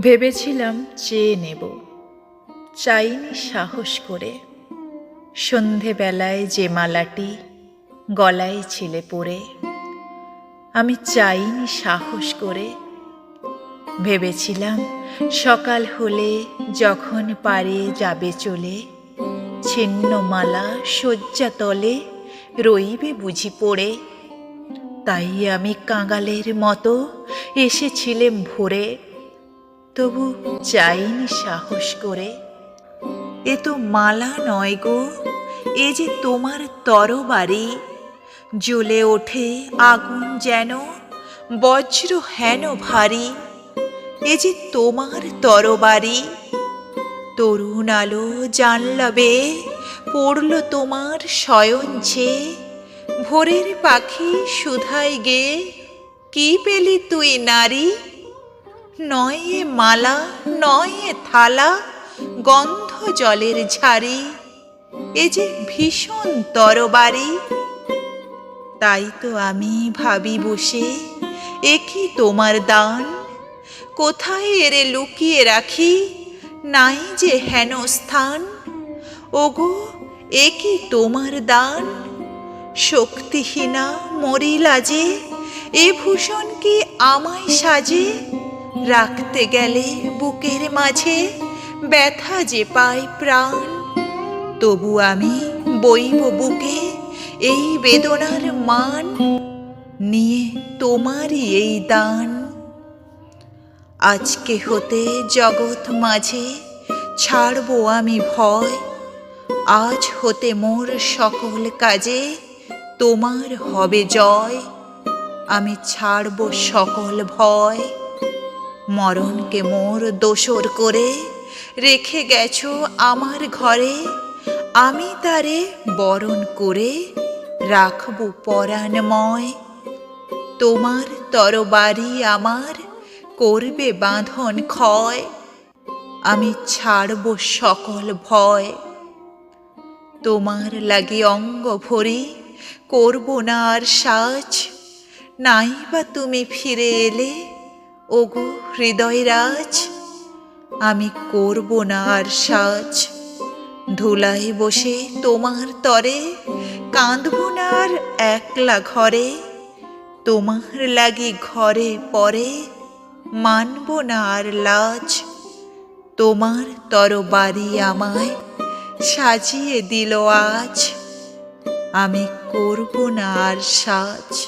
ভেবেছিলাম চেয়ে নেব। চাইনি সাহস করে। সন্ধেবেলায় যে মালাটি গলায় ছিলে পড়ে আমি চাইনি সাহস করে। ভেবেছিলাম সকাল হলে যখন পারে যাবে চলে, ছিন্ন মালা শয্যা তলে রইবে বুঝি পড়ে। তাই আমি কাঙালের মতো এসেছিলেম ভোরে। তবু চাইনি সাহস করে। এ তো মালা নয় গো, এ যে তোমার তরবারি। জ্বলে ওঠে আগুন যেন, বজ্র হেন ভারী। এ যে তোমার তরবারি। তরুণ আলো জানলাবে, পড়ল তোমার শয়ন ছেয়ে ভোরের পাখি সুধাই গে, কি পেলি তুই নারী? নয় মালা, নয় থালা গন্ধ জলের ঝাড়ি, এ যে ভীষণ তরবারি। তাই তো আমি ভাবি বসে, এ কি তোমার দান? কোথায় এরে লুকিয়ে রাখি? নাই যে হেন স্থান। ওগো, এ কি তোমার দান? শক্তিহীনা মরিলা যে, এ ভূষণ কি আমায় সাজে? রাখতে গেলে বুকের মাঝে ব্যথা যে পায় প্রাণ। তবু আমি বইব বুকে এই বেদনার মান, নিয়ে তোমারই এই দান। আজকে হতে জগৎ মাঝে ছাড়বো আমি ভয়, আজ হতে মোর সকল কাজে তোমার হবে জয়। আমি ছাড়ব সকল ভয়। মরণকে মোর দোসর করে রেখে গেছো আমার ঘরে। আমি তারে বরণ করে রাখব পরাণময়। তোমার তরবারি আমার করবে বাঁধন ক্ষয়। আমি ছাড়ব সকল ভয়। তোমার লাগি অঙ্গ ভরি করব না আর সাজ। নাই বা তুমি ফিরে এলে ওগো হৃদয় রাজ আমি করব না আর সাজ। ধুলায় বসে তোমার তরে, কাঁদব না আর একলা ঘরে। তোমার লাগি ঘরে পরে, মানব না আর লাজ। তোমার তরবারি আমায় সাজিয়ে দিল আজ। আমি করব না আর সাজ।